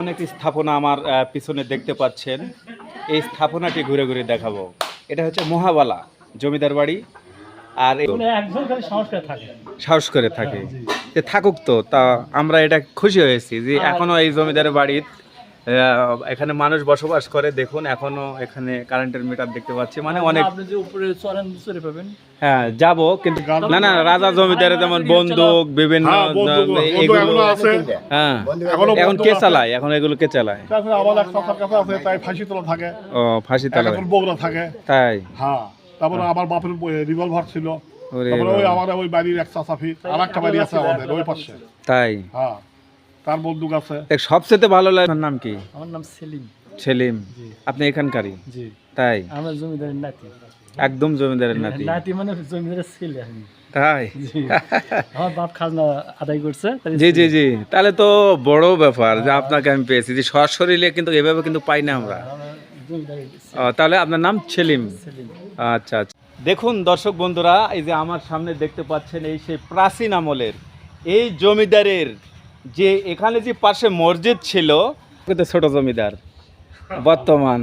অনেক স্থাপনা আমার পিছনে দেখতে পাচ্ছেন। এই স্থাপনাটি ঘুরে ঘুরে দেখাবো। এটা হচ্ছে মহাবালা জমিদার বাড়ি। আর সাহস করে থাকে। যে থাকুক তো তা আমরা এটা খুশি হয়েছি যে এখনও এই জমিদার বাড়ির এখানে মানুষ বসবাস করে। দেখুন এখনও এখানে কারেন্টের মিটার দেখতে পাচ্ছি। মানে অনেক আপনি যে উপরে চড়েন চড়ে পাবেন হ্যাঁ যাব কিন্তু না না রাজা জমিদারের যেমন বন্দুক বিভিন্ন হ্যাঁ, এখনও। হ্যাঁ এখনও কে চালায়? এখন এগুলো কে চালায়? আমার ফাঁসি তোলা থাকে। তাই? হ্যাঁ তারপরে আমার বাপের রিভলভার ছিল। তারপরে ওই বাবা। আমাদের ওই বাড়ির এক আর একটা বাড়ি আছে আমাদের ওই পাশে। তাই? হ্যাঁ। তার বন্দুক আছে। সবচেয়ে ভালো লাগে আপনার নাম কি? আমার নাম সেলিম। সেলিম। আপনি এখানকারই? জি। তাই? আমার জমিদারের নাতি। একদম জমিদারের নাতি। নাতি মানে জমিদারের ছেলে তাই? আমার বাপ খাজনা আদায় করছে জি জি জি। তাহলে তো বড় ব্যাপার যে আপনাকে আমি পেয়েছি যে সশরীরে কিন্তু এভাবে কিন্তু পাই না আমরা। তাহলে আপনার নাম সেলিম? সেলিম। আচ্ছা আচ্ছা। দেখুন দর্শক বন্ধুরা এই যে আমার সামনে দেখতে পাচ্ছেন এই সেই প্রাচীন আমলের এই জমিদারের যে এখানে যে পাশে মসজিদ ছিল কিন্তু ছোট জমিদার বর্তমান।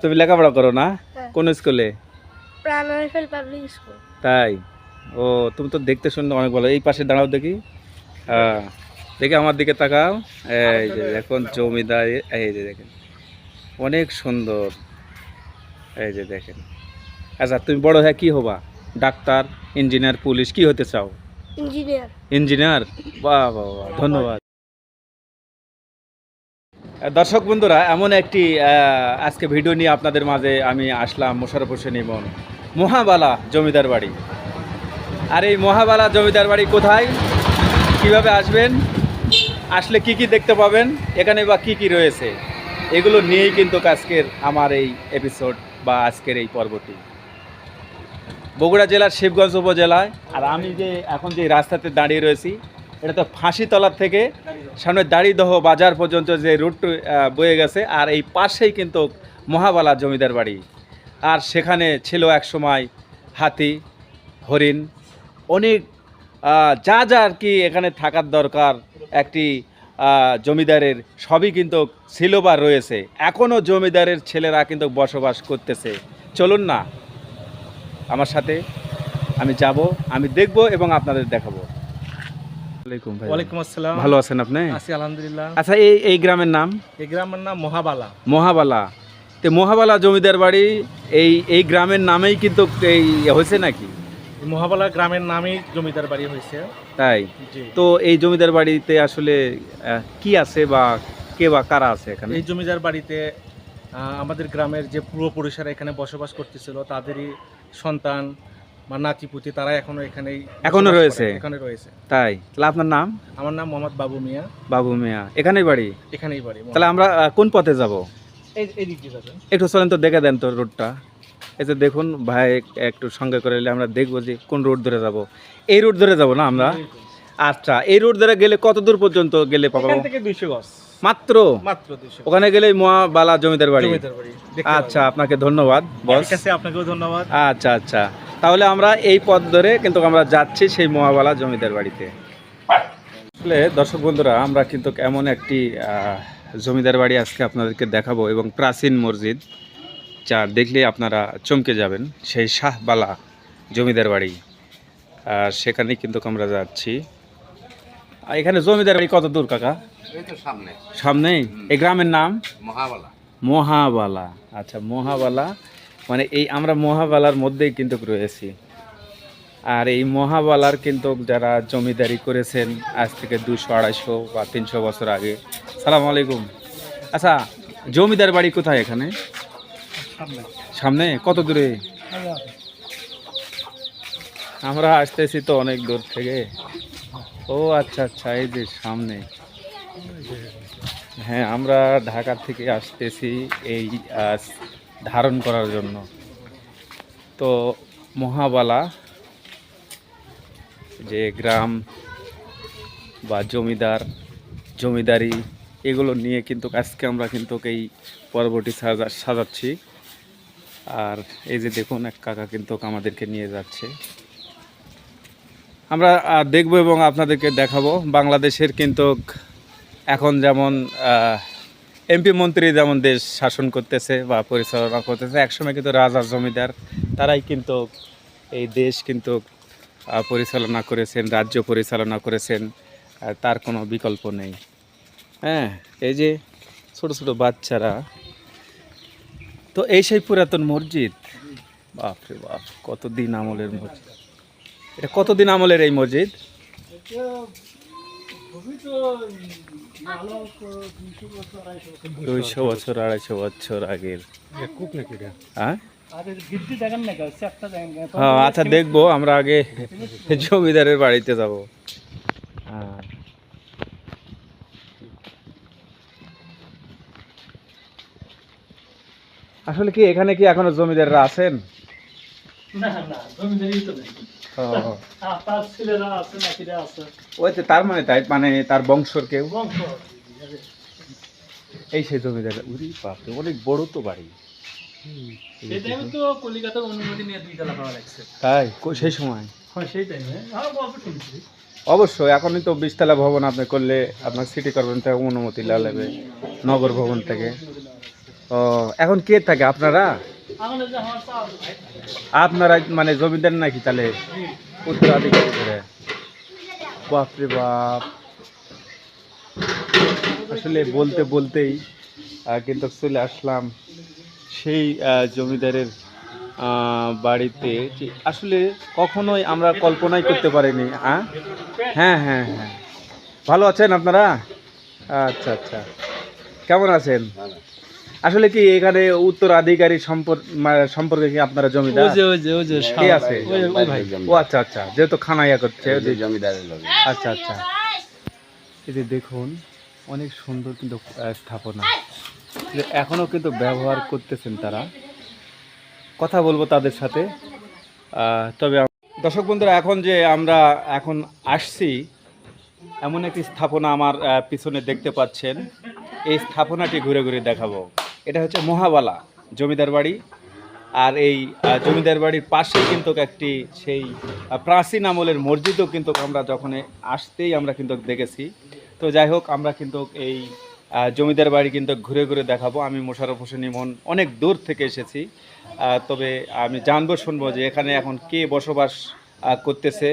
তুমি লেখাপড়া করো না? হ্যাঁ। কোন স্কুলে? তাই? ও তুমি তো দেখতে শুনতে অনেক ভালো। এই পাশে দাঁড়াও দেখি। হ্যাঁ দেখি আমার দিকে তাকাও। এই যে এখন জমিদার এই যে দেখেন। অনেক সুন্দর। এই যে দেখেন। আচ্ছা তুমি বড় হয়ে কী হবা? ডাক্তার ইঞ্জিনিয়ার পুলিশ কি হতে চাও? ইঞ্জিনিয়ার। ইঞ্জিনিয়ার? বাহ বাহ বাহ, ধন্যবাদ। দর্শক বন্ধুরা, এমন একটি আজকে ভিডিও নিয়ে আপনাদের মাঝে আমি আসলাম মোশারফ হোসেন ইমন। মহাবালা জমিদার বাড়ি। আর এই মহাবালা জমিদার বাড়ি কোথায়? কীভাবে আসবেন? আসলে কি কি দেখতে পাবেন? এখানে বা কি কি রয়েছে? এগুলো নিয়েই কিন্তু আজকের আমার এই এপিসোড বা আজকের এই পর্বটি। বগুড়া জেলার শিবগঞ্জ উপজেলায়। আর আমি যে এখন যে রাস্তাতে দাঁড়িয়ে রয়েছি, এটা তো ফাঁসিতলার থেকে সামনে দাড়িদহ বাজার পর্যন্ত যে রুট বয়ে গেছে, আর এই পাশেই কিন্তু মহাবালা জমিদার বাড়ি। আর সেখানে ছিল এক সময় হাতি, হরিণ, অনেক যা যা আর কি এখানে থাকার দরকার একটি জমিদারের, সবই কিন্তু ছিল বা রয়েছে। এখনও জমিদারের ছেলেরা কিন্তু বসবাস করতেছে। চলুন না। আমার সাথে। আমি যাব আমি দেখব এবং আপনাদের দেখাবো। ওয়ালাইকুম ওয়ালাইকুম আসসালাম। ভালো আছেন আপনি? আছি আলহামদুলিল্লাহ। আচ্ছা এই এই গ্রামের নাম? এই গ্রামের নাম মহাবালা। মহাবালা। তো মহাবালা জমিদার বাড়ি এই এই গ্রামের নামেই কিন্তু এই হয়েছে নাকি? মহাবালা গ্রামের নামেই জমিদার বাড়ি হয়েছে। তাই? তো এই জমিদার বাড়িতে আসলে কি আছে বা কে বা কারা আছে এখানে? এই জমিদার বাড়িতে আমাদের গ্রামের যে পূর্বপুরুষেরা এখানে বসবাস করতেছিল তাদেরই সন্তান বা নাতিপুতি তারা এখনও এখানেই এখনও রয়েছে? এখানে রয়েছে। তাই? তাহলে আপনার নাম? আমার নাম মোহাম্মদ বাবু মিয়া। বাবু মিয়া। এখানেই বাড়ি? এখানেই বাড়ি তাহলে আমরা কোন পথে যাব? এই এই দিক দিয়ে যাবেন। একটু চলেন তো দেখে দেন তো রোডটা। এই যে দেখুন ভাই একটু সঙ্গে করে নিলে আমরা দেখব যে কোন রোড ধরে যাব। এই রোড ধরে যাব না আমরা? আচ্ছা এই রোড ধরে গেলে কত দূর পর্যন্ত গেলে পাবো? থেকে দুইশো গজ। মাত্র? মাত্র ওখানে গেলে মহাবালা জমিদার বাড়ি। জমিদার বাড়ি। আচ্ছা আপনাকে ধন্যবাদ বস। আপনাকেও ধন্যবাদ। আচ্ছা আচ্ছা। তাহলে আমরা এই পথ ধরে কিন্তু আমরা যাচ্ছি সেই মহাবালা জমিদার বাড়িতে। আসলে দর্শক বন্ধুরা আমরা কিন্তু এমন একটি জমিদার বাড়ি আজকে আপনাদেরকে দেখাবো এবং প্রাচীন মসজিদ যা দেখলে আপনারা চমকে যাবেন সেই শাহবালা জমিদার বাড়ি। আর সেখানে কিন্তু আমরা যাচ্ছি। আর এখানে জমিদার বাড়ি কত দূর কাকা? সামনে। সামনেই এই গ্রামের নাম? মহাবালা। মহাবালা। আচ্ছা মহাবালা। মানে এই আমরা মহাবালার মধ্যেই কিন্তু রয়েছি। আর এই মহাবালার কিন্তু যারা জমিদারি করেছেন আজ থেকে দুশো আড়াইশো বা তিনশো বছর আগে। সালাম আলাইকুম। আচ্ছা জমিদার বাড়ি কোথায় এখানে? সামনে। কত দূরে? আমরা আসতেছি তো অনেক দূর থেকে। ও আচ্ছা আচ্ছা এই যে সামনে। হ্যাঁ আমরা ঢাকা থেকে আসতেছি এই ধারণ করার জন্য। তো মহাবালা, যে গ্রাম বা জমিদার, জমিদারি, এগুলো নিয়ে কিন্তু আজকে আমরা কিন্তু এই পর্বটি সাজা, সাজাচ্ছি। আর এই যে দেখুন, এক কাকা কিন্তু আমাদেরকে নিয়ে যাচ্ছে। আমরা দেখব এবং আপনাদেরকে দেখাবো। বাংলাদেশের কিন্তু এখন যেমন এমপি মন্ত্রী যেমন দেশ শাসন করতেছে বা পরিচালনা করতেছে, একসময় কিন্তু রাজা জমিদার, তারাই কিন্তু এই দেশ কিন্তু পরিচালনা করেছেন, রাজ্য পরিচালনা করেছেন তার কোনো বিকল্প নেই। হ্যাঁ এই যে ছোট ছোট বাচ্চারা, তো এই সেই পুরাতন মসজিদ? বাপরে বাপ, কতদিন আমলের মসজিদ। এটা কতদিন আমলের এই মসজিদ? দুইশো বছর আড়াইশো বছর। আগের। কুক নাকি রে আরে গিদ্দি দেখেন না কেউ একটা দেখেন হ্যাঁ আচ্ছা দেখব আমরা আগে জমিদারের বাড়িতে যাব। হ্যাঁ আসলে কি এখানে কি এখনও জমিদাররা আছেন? ওই তো তার মানে তাই মানে তার বংশর কেউ? এই সেই জমিদার উরি বাপরে অনেক বড় তো বাড়ি। তাই? সেই সময়? হ্যাঁ অবশ্যই এখনই তো বিশতলা ভবন আপনি করলে আপনার সিটি করবেন থেকে অনুমতি লাগবে নগর ভবন থেকে। ও এখন কে থাকে আপনারা? আপনারা মানে জমিদার নাকি তাহলে? উত্তরাধিকারী করে? বাপরে বাপ। আসলে বলতে বলতেই কিন্তু চলে আসলাম সেই জমিদারের বাড়িতে। আসলে কখনোই আমরা কল্পনাই করতে পারিনি হ্যাঁ হ্যাঁ হ্যাঁ হ্যাঁ। ভালো আছেন আপনারা? আচ্ছা আচ্ছা। কেমন আছেন? আসলে কি এখানে উত্তরাধিকারী সম্পর্ক সম্পর্কে কি আপনারা জমিদার? আছে? ও আচ্ছা আচ্ছা যেহেতু খানাইয়া করছে আচ্ছা আচ্ছা। এই যে দেখুন অনেক সুন্দর কিন্তু আহ, স্থাপনা। যে এখনও কিন্তু ব্যবহার করতেছেন তারা। কথা বলব তাদের সাথে। আহ, তবে দর্শক বন্ধুরা এখন যে আমরা এখন আসছি এমন একটি স্থাপনা আমার পিছনে দেখতে পাচ্ছেন। এই স্থাপনাটি ঘুরে ঘুরে দেখাবো। এটা হচ্ছে মহাবালা, জমিদার বাড়ি। আর এই জমিদার বাড়ির পাশে কিন্তু একটি সেই প্রাচীন আমলের মসজিদও কিন্তু আমরা যখন আসতেই আমরা কিন্তু দেখেছি। তো যাই হোক, আমরা কিন্তু এই জমিদার বাড়ি কিন্তু ঘুরে ঘুরে দেখাবো। আমি মোশারফ হোসেন ইমন অনেক দূর থেকে এসেছি। তবে আমি জানব, শুনব যে এখানে এখন কে বসবাস করতেছে।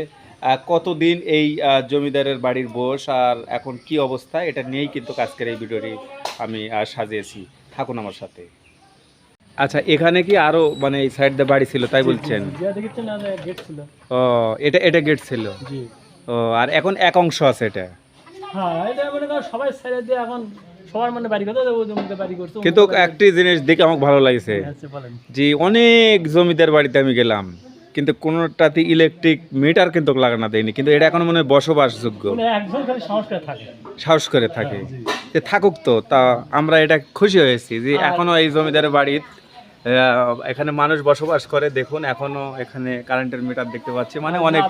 কতদিন এই জমিদারের বাড়ির বস আর এখন কি অবস্থা এটা নিয়েই কিন্তু আজকের এই ভিডিওটি আমি সাজিয়েছি। থাকুন আমার সাথে। আচ্ছা এখানে কি আরও মানে এই সাইড দিয়ে বাড়ি ছিল তাই বলছেন? ও এটা এটা গেট ছিল? ও আর এখন এক অংশ আছে এটা? হ্যাঁ কিন্তু একটি জিনিস দেখে আমার ভালো লাগছে। আচ্ছা বলেন। যে অনেক জমিদার বাড়িতে আমি গেলাম। কিন্তু কোনোটাতে ইলেকট্রিক মিটার কিন্তু লাগানো দেয়নি। কিন্তু এটা এখন মনে হয় বসবাসযোগ্য। মানে সাহস করে থাকে। যে থাকুক তো তা আমরা এটা খুশি হয়েছি যে এখনও এই জমিদারের বাড়ির এখানে মানুষ বসবাস করে। দেখুন এখনও এখানে কারেন্টের মিটার দেখতে পাচ্ছি। মানে অনেক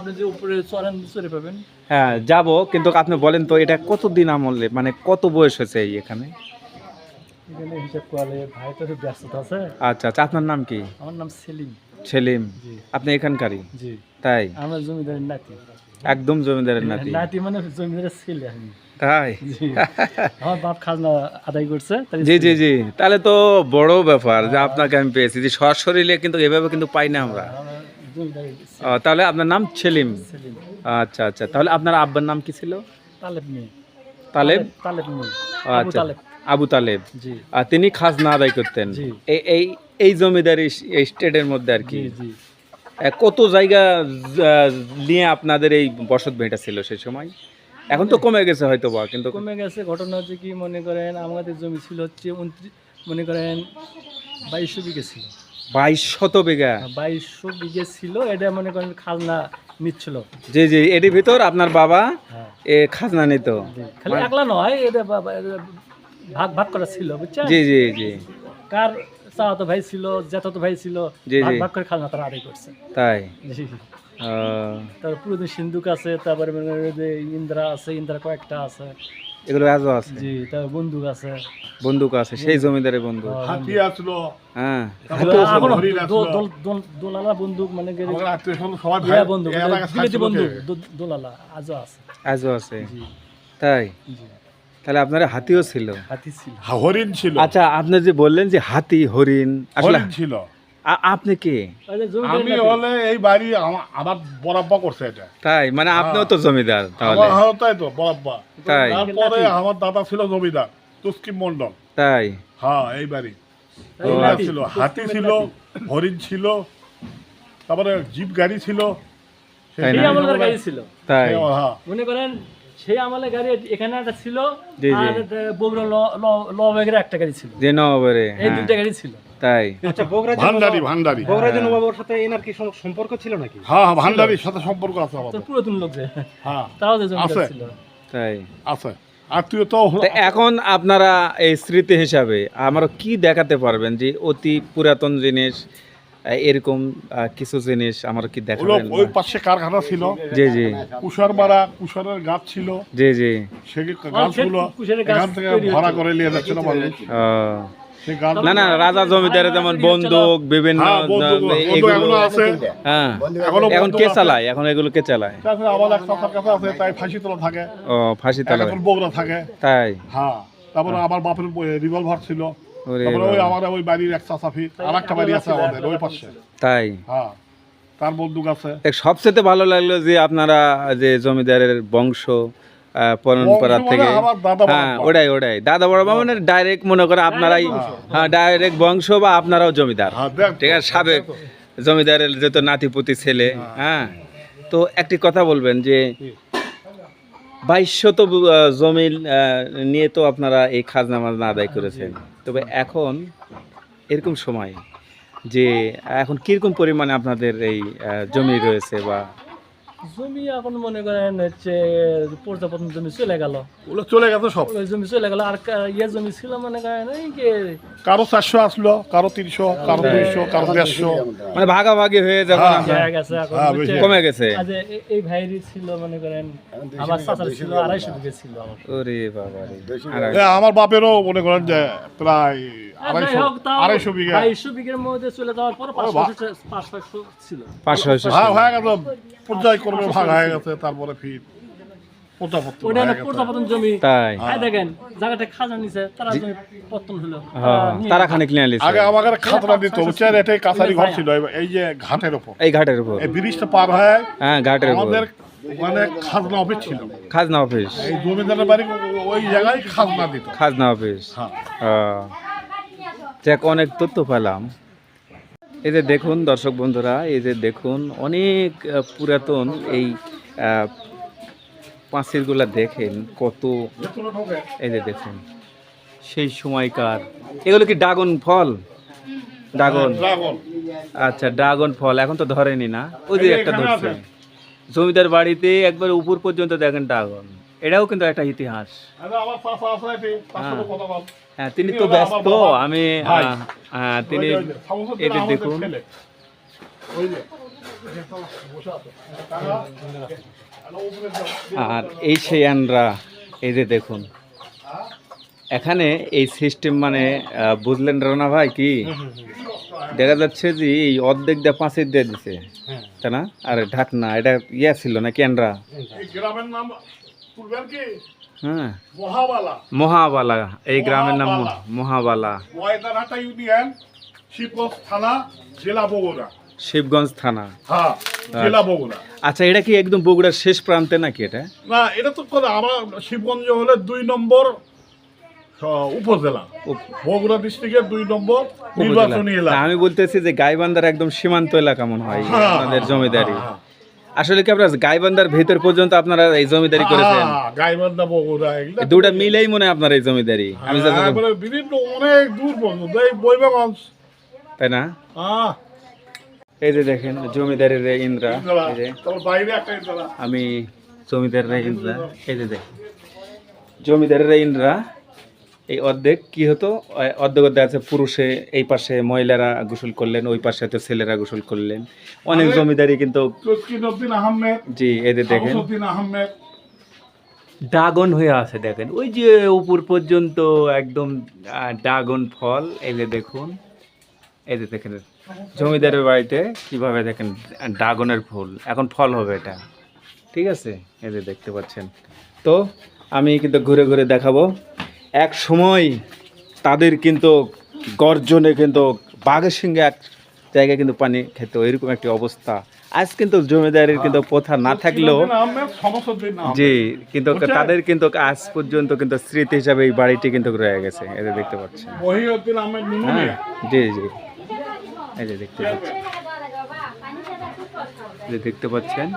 হ্যাঁ যাব। কিন্তু আপনি বলেন তো এটা কতদিন আমলে মানে কত বয়স হয়েছে এই এখানে? আচ্ছা আচ্ছা আপনার নাম কি? আমার নাম সেলিম। সেলিম আপনি এখানকারই? জি। তাই? আমার জমিদারের নাতি। একদম জমিদারের নাতি। নাতি মানে জমিদারের ছেলে আমি। তাই? আমার বাপ খাজনা আদায় করছে জি জি জি। তাহলে তো বড় ব্যাপার যে আপনাকে আমি পেয়েছি যে সরাসরি কিন্তু এভাবে কিন্তু পাই না আমরা। তাহলে আপনার নাম সেলিম সেলিম আচ্ছা আচ্ছা। তাহলে আপনার আব্বার নাম কি ছিল? তালেব তালেব? তালেব আবু আচ্ছা। তালেব। আবু তালেব। জি। আর তিনি খাজনা আদায় করতেন। এই এই জমিদারি স্টেটের মধ্যে আর কি। কত জায়গা নিয়ে আপনাদের এই বসত ভিটা ছিল সেই সময়? এখন তো কমে গেছে হয়তো বা কিন্তু কমে গেছে ঘটনা হচ্ছে কি মনে করেন আমাদের জমি ছিল হচ্ছে উনত্রিশ মনে করেন বাইশশো বিঘে ছিল। বাইশ শত বিঘা? বাইশশো বিঘে ছিল এটা মনে করেন খাজনা নিচ্ছিল। জি জি এটির ভিতর আপনার বাবা হ্যাঁ। এ খাজনা নিত। খালি একলা নয় এটা ভাগ ভাগ করা ছিল বুঝছেন? জি জি জি। কার চাচাতো ভাই ছিল জ্যাঠাতো ভাই ছিল জি, ভাগ জি। ভাগ করে খাজনা তারা আদায় করছে। তাই? জি। তারপর পুরোদিন সিন্ধুক আছে তারপরে মনে যে ইন্দ্রা আছে ইন্দ্রা কয়েকটা আছে। এগুলো আজও আছে? জি তারপর বন্দুক আছে। বন্দুক আছে সেই জমিদারের বন্দুক। হ্যাঁ, হাতি আসলো। হ্যাঁ। তারপরে এখনও হরিণ আসলো। দো- দোল- দোল- দোলালা বন্দুক মানে গেলে- আত্মীয় স্বজন হ্যাঁ বিলেতি? দো- দোলালা আজও আছে। আজও আছে। জি। তাই? জি। তাহলে আপনার হাতিও ছিল। হাতি ছিল। হরিণ ছিল। আচ্ছা আপনি যে বললেন যে হাতি হরিণ আসলে হরিণ ছিল। আপনি কে? আমি হলে এই বাড়ি আমার বরাব্বা করছে এটা। তাই? মানে আপনিও তো জমিদার তাহলে। আমার হ্যাঁ, তাই তো বরাব্বা। তাই। তারপরে আমার দাদা ছিল জমিদার তুস্কিম মন্ডল তাই। হ্যাঁ এই বাড়ি। ছিল হাতি ছিল হরিণ ছিল তারপরে জিপ গাড়ি ছিল। তাই না? সেই আমলের গাড়ি ছিল। তাই। হ্যাঁ। মনে করেন সেই আমলের গাড়ি এখানে একটা ছিল। আর বগুড়া ল- ল- ল ব্যাগের একটা গাড়ি ছিল। যে নবাবরে এই হ্যাঁ। দুইটা গাড়ি ছিল। তাই? আচ্ছা বগুড়া ভান্ডারি ভান্ডারি। বগুড়া নবাবর সাথে এনার কি সম্পর্ক ছিল নাকি? হ্যাঁ হ্যাঁ ভান্ডারির সাথে সম্পর্ক আছে আমাদের। পুরাতন লোক যে। হ্যাঁ। তারাও যে। ছিল। তাই। আছে। আত্মীয় তো এখন আপনারা এই স্মৃতি হিসাবে আমার কি দেখাতে পারবেন যে অতি পুরাতন জিনিস এরকম কিছু জিনিস আমার কি দেখাবেন ওই পাশে কারখানা ছিল। জি জি। কুষার মারা কুষারের গাছ ছিল। জি জি। সেই গাছগুলো এখান থেকে ভাড়া করে নিয়ে যাচ্ছিল মানুষ? না না রাজা জমিদারের যেমন বন্দুক বিভিন্ন হ্যাঁ, এখনও হ্যাঁ। এখনও এখন কে চালায়? এখন এগুলো কে চালায়? তাই ফাঁসি তোলা থাকে। ও ফাঁসি থাকে। তাই? হ্যাঁ তারপরে আমার বাপের রিভলভার ছিল। তারপরে ওই আমার ওই বাড়ির এক চাচাফি আর একটা বাড়ি আছে আমাদের ওই পাশে। তাই? হ্যাঁ তার বন্দুক আছে। সবচেয়ে ভালো লাগল যে আপনারা যে জমিদারের বংশ পরম্পরা থেকে মানে দাদা হ্যাঁ ওটাই ওটাই। দাদা বড় বাবা মানে ডাইরেক্ট মনে করে আপনারাই হ্যাঁ ডাইরেক্ট বংশ বা আপনারাও জমিদার। হ্যাঁ ঠিক আছে সাবেক জমিদারের যেহেতু নাতিপুতি ছেলে হ্যাঁ। তো একটি কথা বলবেন যে বাইশশত জমি নিয়ে তো আপনারা এই খাজনা মাজনা আদায় করেছেন। তবে এখন এরকম সময় যে এখন কীরকম পরিমাণে আপনাদের এই জমি রয়েছে বা জমি এখন মনে করেন হচ্ছে প্রজাপতন জমি চলে গেল। ওগুলো চলে গেছে সব। ওই জমি চলে গেল আর কা- ইয়ে জমি ছিল মনে করেন এই যে কারও চারশো আসলো কারও তিনশো কারও দুইশো কারও দেড়শো। মানে ভাগাভাগি হয়ে যখন হ্যাঁ, আপনার জায়গা গেছে এখন হ্যাঁ, বেশি। কমে গেছে। আজ এ- এই ভাইয়েরই ছিল মনে করেন আমার চাচার ছিল আড়াইশো বিঘে ছিল আমার। ওরে বাবা রে এ, আমার বাপেরও মনে করেন যে প্রায় আড়াইশো যাই আড়াইশো বিঘের মধ্যে চলে যাওয়ার পর পাঁচশো ছিল পাঁচশো ছয়শো ভাগ হয়ে ভাগ গেছে তারপরে তারা জমি পত্তন হলো। হ্যাঁ আগে খাতরা দিত এটাই কাছারি ঘর ছিল এই- যে ঘাটের ওপর এই ঘাটের উপর। এই ব্রিজটা পার হয়ে হ্যাঁ ঘাটের উপর। আমাদের ওখানে খাজনা অফিস ছিল। খাজনা অফিস এই জমিদারের বাড়ি ওই জায়গায় খাজনা দিত। খাজনা অফিস হ্যাঁ। যাক অনেক তথ্য পেলাম। এই যে দেখুন দর্শক বন্ধুরা এই যে দেখুন অনেক পুরাতন এই পাঁচিলগুলা দেখেন কত। এই যে দেখুন সেই সময়কার। এগুলো কি ড্রাগন ফল? ড্রাগন। আচ্ছা ড্রাগন ফল এখন তো ধরেনি না। ওই যে একটা ধরছে। জমিদার বাড়িতে একবার উপর পর্যন্ত দেখেন ড্রাগন। এটাও কিন্তু একটা ইতিহাস। হ্যাঁ। তিনি তো ব্যস্ত আমি। হ্যাঁ তিনি আহমেদের দেখুন। আরে এই সেই আনরা এই যে দেখুন। এখানে এই সিস্টেম মানে বুঝলেন রানা ভাই কি? দেখা যাচ্ছে যে এই অর্ধেক দিয়ে পাঁচের দিয়ে দিছে। তাই না? আর ঢাকনা এটা ইয়া ছিল না ক্যানরা এই গ্রামের নাম পূর্বের কি? হ্যাঁ। মহাবালা। মহাবালা এই গ্রামের নাম মহাবালা। ময়দানহাটা ইউনিয়ন শিবগঞ্জ থানা জেলা বগুড়া। শিবগঞ্জ থানা। হ্যাঁ জেলা বগুড়া। আচ্ছা এটা কি একদম বগুড়ার শেষ প্রান্তে নাকি এটা? না এটা তো আমার শিবগঞ্জ হলে দুই নম্বর উপজেলা। বগুড়া ডিস্ট্রিক্টের দুই নম্বর নির্বাচনী এলাকা। আমি বলতেছি যে গাইবান্ধার একদম সীমান্ত এলাকা মনে হয় হ্যাঁ, আপনাদের জমিদারি। হ্যাঁ, আসলে কি আপনার গাইবান্ধার ভিতর পর্যন্ত আপনারা এই জমিদারি করেছেন? হ্যাঁ, গাইবান্ধা বগুড়া এগুলা দুটা মিলেই মনে হয় আপনার এই জমিদারি। আমি হ্যাঁ, বিভিন্ন অনেক দূর পর্যন্ত। এই বৈবাগঞ্জ তাই না? হ্যাঁ। এই যে দেখেন জমিদারের এই ইন্দ্রা। আমি জমিদারের এই ইন্দ্রা। এই যে দেখেন জমিদারের এই ইন্দ্রা এই অর্ধেক কি হতো? অর্ধেক অর্ধেক আছে পুরুষে এই পাশে মহিলারা গোসল করলেন ওই পাশে হয়তো ছেলেরা গোসল করলেন। অনেক জমিদারি কিন্তু আহমেদ জি এদের দেখেন। আহমেদ। ড্রাগন হয়ে আছে দেখেন। ওই যে উপর পর্যন্ত একদম ড্রাগন ফল এই যে দেখুন। এই যে দেখেন জমিদারের বাড়িতে কীভাবে দেখেন ড্রাগনের ফুল এখন ফল হবে এটা। ঠিক আছে? এই যে দেখতে পাচ্ছেন। তো আমি কিন্তু ঘুরে ঘুরে দেখাবো। এক সময় তাদের কিন্তু গর্জনে কিন্তু বাঘের সঙ্গে এক জায়গায় কিন্তু পানি খেত এরকম একটি অবস্থা। আজ কিন্তু জমিদারির কিন্তু প্রথা না থাকলেও জি কিন্তু তাদের কিন্তু আজ পর্যন্ত কিন্তু স্মৃতি হিসাবে এই বাড়িটি কিন্তু রয়ে গেছে এটা দেখতে পাচ্ছেন। হ্যাঁ নিমুনিয়া। জি জি। এই যে দেখতে পাচ্ছেন। যে দেখতে পাচ্ছেন।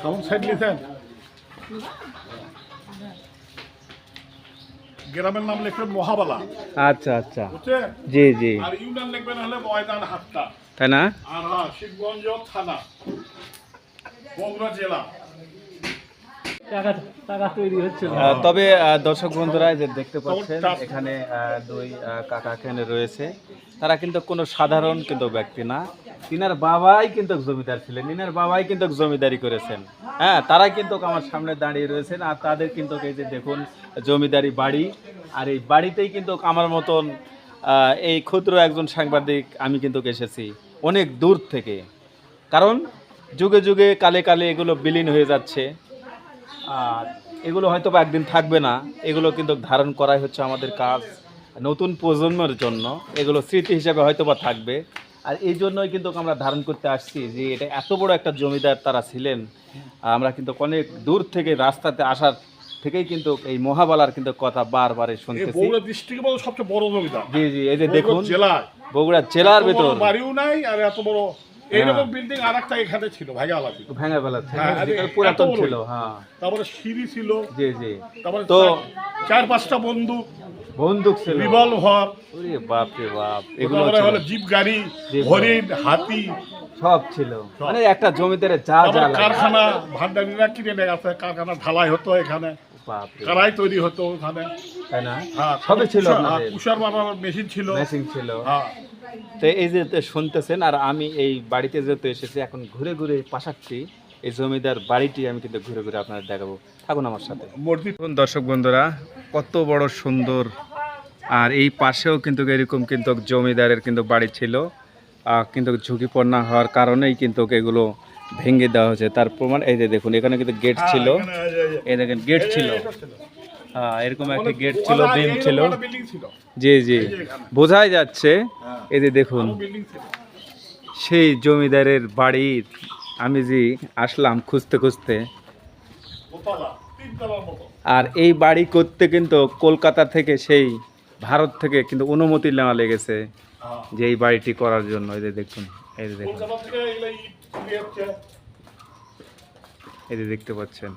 সাউন্ড সাইড লিখেন গ্রামের নাম লিখবেন মহাবালা। আচ্ছা আচ্ছা। জি জি। আর ইউনিয়ন লিখবেন হলে ময়দান হাট্টা। তাই না? আর হ্যাঁ শিবগঞ্জ থানা বগুড়া জেলা। টাকা টাকা তৈরি হচ্ছিল আহ, তবে দর্শক বন্ধুরা যে দেখতে পাচ্ছেন এখানে আহ, দুই কাকা এখানে রয়েছে। তারা কিন্তু কোনো সাধারণ কিন্তু ব্যক্তি না। তিনার বাবাই কিন্তু জমিদার ছিলেন ইনার বাবাই কিন্তু জমিদারি করেছেন। হ্যাঁ তারা কিন্তু আমার সামনে দাঁড়িয়ে রয়েছেন আর তাদের কিন্তু এই যে দেখুন, জমিদারি বাড়ি, আর এই বাড়িতেই কিন্তু আমার মতন এই ক্ষুদ্র একজন সাংবাদিক আমি কিন্তু এসেছি অনেক দূর থেকে। কারণ যুগে যুগে কালে কালে এগুলো বিলীন হয়ে যাচ্ছে। আর এগুলো হয়তো বা একদিন থাকবে না, এগুলো কিন্তু ধারণ করাই হচ্ছে আমাদের কাজ নতুন প্রজন্মের জন্য। এগুলো স্মৃতি হিসেবে হয়তো বা থাকবে। আর এই জন্যই কিন্তু আমরা ধারণ করতে আসছি যে এটা এত বড় একটা জমিদার তারা ছিলেন। আমরা কিন্তু অনেক দূর থেকে রাস্তাতে আসার থেকেই কিন্তু এই মহাবালার কিন্তু কথা বারবার শুনতেছি। বগুড়া সবচেয়ে বড় জমিদার। জি জি এই যে দেখুন বগুড়া বগুড়া জেলার ভেতর। বাড়িও নাই আর এত বড় এইরকম বিল্ডিং আর একটা এখানে ছিল ভেঙে হ্যাঁ, আরে পুরাতন ছিল হ্যাঁ। তারপরে সিঁড়ি ছিল। জি জি। তারপরে তো চার- চার পাঁচটা বন্দুক। বন্দুক ছিল। রিভলভার। ওরে বাপ রে বাপ এগুলো ছিল। হলো জিপ গাড়ি হরিণ হাতি। সব ছিল। মানে একটা জমিদারে যা যা কারখানা ভান্ডারিরা কিনে নিয়ে গেছে কারখানা ঢালাই হতো এখানে। কারাই তৈরি হতো ওখানে। তাই না? হ্যাঁ সবই ছিল কুষার-। হ্যাঁ, মারার মেশিন ছিল। মেশিং ছিল। হ্যাঁ। তো এই যে শুনতেছেন আর আমি এই বাড়িতে যেহেতু এসেছি এখন ঘুরে ঘুরে পাশাকটি এই জমিদার বাড়িটি আমি কিন্তু ঘুরে ঘুরে আপনাদের দেখাবো। থাকুন আমার সাথে। মসজিদ দর্শক বন্ধুরা কত বড় সুন্দর। আর এই পাশেও কিন্তু এরকম কিন্তু জমিদারের কিন্তু বাড়ি ছিল। কিন্তু ঝুঁকিপূর্ণ হওয়ার কারণেই কিন্তু এগুলো ভেঙে দেওয়া হয়েছে। তার প্রমাণ এই যে দেখুন এখানে কিন্তু গেট ছিল। হ্যাঁ, এই- এই- দেখেন গেট ছিল। হ্যাঁ এরকম একটা গেট ছিল বিম ছিল। ছিল। জি জি। বোঝাই যাচ্ছে হ্যাঁ, এই যে দেখুন ছিল। সেই জমিদারের বাড়ির আমি যে আসলাম খুঁজতে খুঁজতে আর এই বাড়ি করতে কিন্তু কলকাতা থেকে সেই ভারত থেকে কিন্তু অনুমতি নেওয়া লেগেছে হ্যাঁ। যে এই বাড়িটি করার জন্য। এই যে দেখুন এই যে দেখুন। এই যে দেখতে পাচ্ছেন।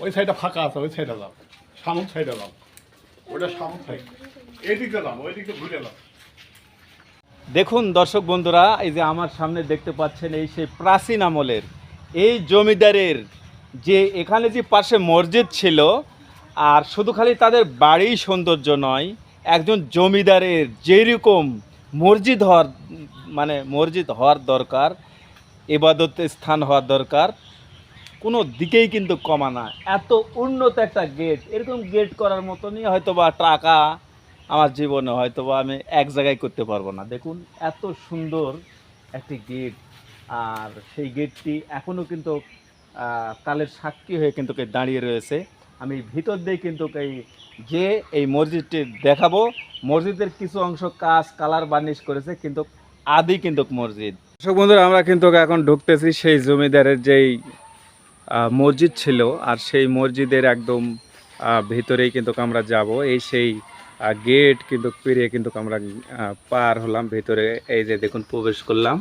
ওই সাইডটা ফাঁকা আছে ওই সাইডে যাও। সামন সাইডে যাও। ওইটা সামন সাইড দেখুন দর্শক বন্ধুরা, এই যে আমার সামনে দেখতে পাচ্ছেন এই সেই প্রাচীন আমলের, এই জমিদারের যে এখানে যে পাশে মসজিদ ছিল, আর শুধু খালি তাদের বাড়িই সৌন্দর্য নয়, একজন জমিদারের যেরকম মসজিদ হওয়ার মানে মসজিদ হওয়ার দরকার, এবাদত স্থান হওয়ার দরকার, কোনো দিকেই কিন্তু কমা না। এত উন্নত একটা গেট এরকম গেট করার মতনই হয়তো বা টাকা আমার জীবনে হয়তো বা আমি এক জায়গায় করতে পারব না। দেখুন, এত সুন্দর একটি গেট আর সেই গেটটি এখনও কিন্তু কালের সাক্ষী হয়ে কিন্তু দাঁড়িয়ে রয়েছে। আমি ভিতর দিয়ে কিন্তু এই যে এই মসজিদটি দেখাবো, মসজিদের কিছু অংশ কাজ, কালার বার্নিশ করেছে কিন্তু আদি কিন্তু মসজিদ। দর্শক বন্ধুরা, আমরা কিন্তু এখন ঢুকতেছি সেই জমিদারের যেই মসজিদ ছিল, আর সেই মসজিদের একদম ভিতরেই কিন্তু আমরা যাব। এই সেই গেট কিন্তু পেরিয়ে কিন্তু আমরা পার হলাম ভেতরে। এই যে দেখুন প্রবেশ করলাম।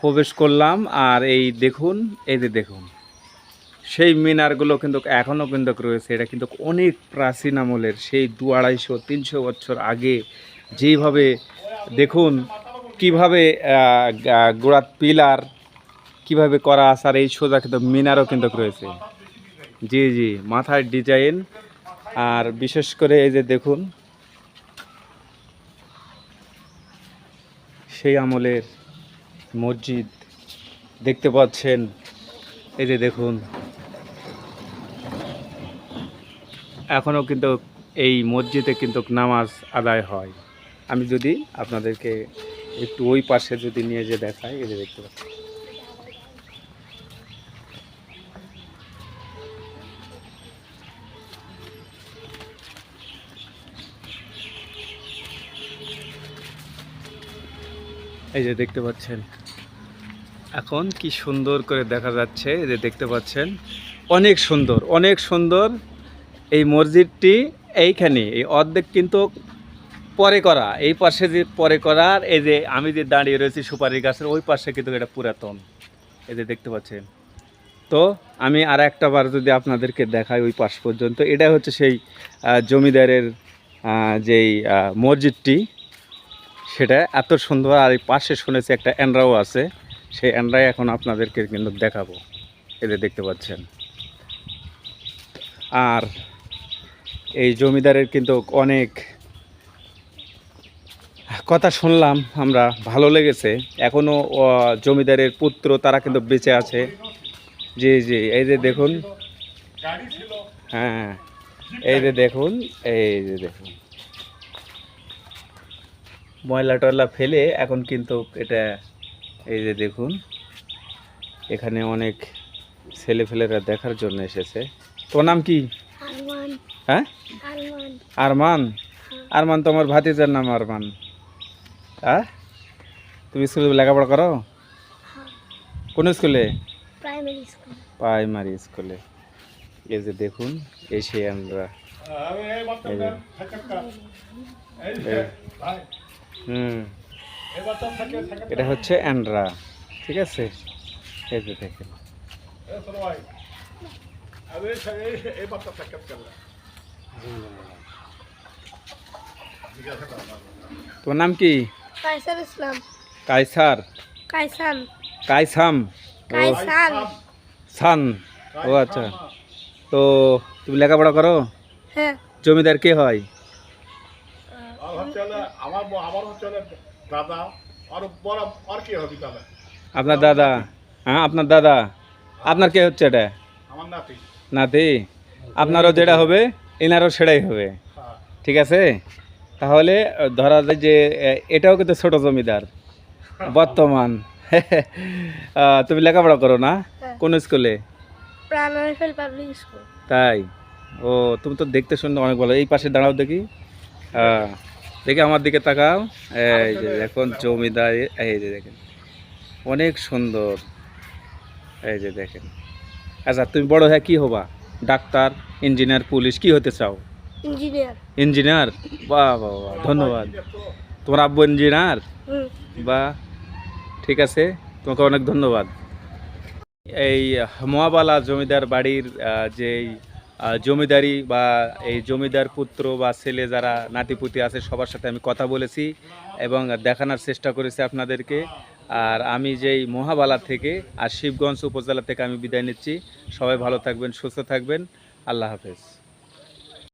প্রবেশ করলাম আর এই দেখুন এই যে দেখুন সেই মিনারগুলো কিন্তু এখনও কিন্তু রয়েছে। এটা কিন্তু অনেক প্রাচীন আমলের। সেই দু আড়াইশো তিনশো বছর আগে যেইভাবে দেখুন কীভাবে আহ, গা- গোড়াত পিলার কীভাবে করা আছে আর এই সোজা কিন্তু মিনারও কিন্তু রয়েছে। জি জি মাথার ডিজাইন আর বিশেষ করে এই যে দেখুন, সেই আমলের মসজিদ দেখতে পাচ্ছেন। এই যে দেখুন এখনও কিন্তু এই মসজিদে কিন্তু নামাজ আদায় হয়। আমি যদি আপনাদেরকে একটু ওই পাশে যদি নিয়ে যে দেখাই, এই যে দেখতে পাচ্ছি এই যে দেখতে পাচ্ছেন। এখন কি সুন্দর করে দেখা যাচ্ছে, এই যে দেখতে পাচ্ছেন, অনেক সুন্দর অনেক সুন্দর এই মসজিদটি এইখানে, এই অর্ধেক কিন্তু পরে করা, এই পাশে যে পরে করার এই যে আমি যে দাঁড়িয়ে রয়েছি সুপারি গাছের ওই পাশে কিন্তু এটা পুরাতন, এই যে দেখতে পাচ্ছেন। তো আমি আর একটা বার যদি আপনাদেরকে দেখাই ওই পাশ পর্যন্ত, এটা হচ্ছে সেই জমিদারের যেই মসজিদটি সেটা এত সুন্দর, আর এই পাশে শুনেছি একটা অ্যান্ড্রাও আছে। সেই অ্যান্ড্রাই এখন আপনাদেরকে কিন্তু দেখাবো। এদের দেখতে পাচ্ছেন। আর এই জমিদারের কিন্তু অনেক কথা শুনলাম, আমরা ভালো লেগেছে। এখনও জমিদারের পুত্র তারা কিন্তু বেঁচে আছে। জি জি, এই যে দেখুন। হ্যাঁ এই যে দেখুন, এই যে দেখুন। ময়লা টয়লা ফেলে এখন কিন্তু এটা এই যে দেখুন এখানে অনেক ছেলেফেলেরা দেখার জন্য এসেছে। তোমার নাম কি? আরমান। হ্যাঁ? আরমান। আরমান? আরমান তোমার ভাতিজার নাম আরমান। হ্যাঁ? তুমি স্কুলে লেখাপড়া করো? কোন স্কুলে? প্রাইমারি স্কুলে। এই যে দেখুন এসে আমরা হুম। এটা হচ্ছে অ্যান্ড্রা ঠিক আছে? এই যে দেখেন। তোমার নাম কি? কাইসার ইসলাম। কাইসার। কাইসান। কাইসাম। ও। কাইসান। সান। ও আচ্ছা। তো তুমি লেখাপড়া করো? হ্যাঁ। জমিদার কে হয়? হচ্ছে আমার আমার হচ্ছে দাদা আর বড় আর কি হবে দাদা? আপনার দাদা হ্যাঁ আপনার দাদা আপনার কে হচ্ছে এটা? আমার নাতি। নাতি? আপনারও যেটা হবে এনারও সেটাই হবে। হ্যাঁ। ঠিক আছে? তাহলে ধরা যায় যে এটাও কিন্তু ছোট জমিদার বর্তমান। তুমি লেখাপড়া করো না? হ্যাঁ। কোন স্কুল? তাই? ও তুমি তো দেখতে শুনতে অনেক ভালো। এই পাশে দাঁড়াও দেখি। হ্যাঁ দেখি আমার দিকে তাকাও। এই যে এখন জমিদার এই যে দেখেন। অনেক সুন্দর। এই যে দেখেন। আচ্ছা তুমি বড় হ্যাঁ কি হবা? ডাক্তার ইঞ্জিনিয়ার পুলিশ কি হতে চাও? ইঞ্জিনিয়ার। ইঞ্জিনিয়ার? বাহ বাহ বাহ ধন্যবাদ। তোমার আব্বু ইঞ্জিনিয়ার? বা ঠিক আছে। তোমাকে অনেক ধন্যবাদ। এই মোয়াবালা জমিদার বাড়ির যেই জমিদারি বা এই জমিদার পুত্র বা ছেলে যারা নাতিপুতি আছে, সবার সাথে আমি কথা বলেছি এবং দেখানোর চেষ্টা করেছি আপনাদেরকে। আর আমি যেই মহাবালা থেকে আর শিবগঞ্জ উপজেলা থেকে আমি বিদায় নিচ্ছি। সবাই ভালো থাকবেন, সুস্থ থাকবেন। আল্লাহ হাফেজ।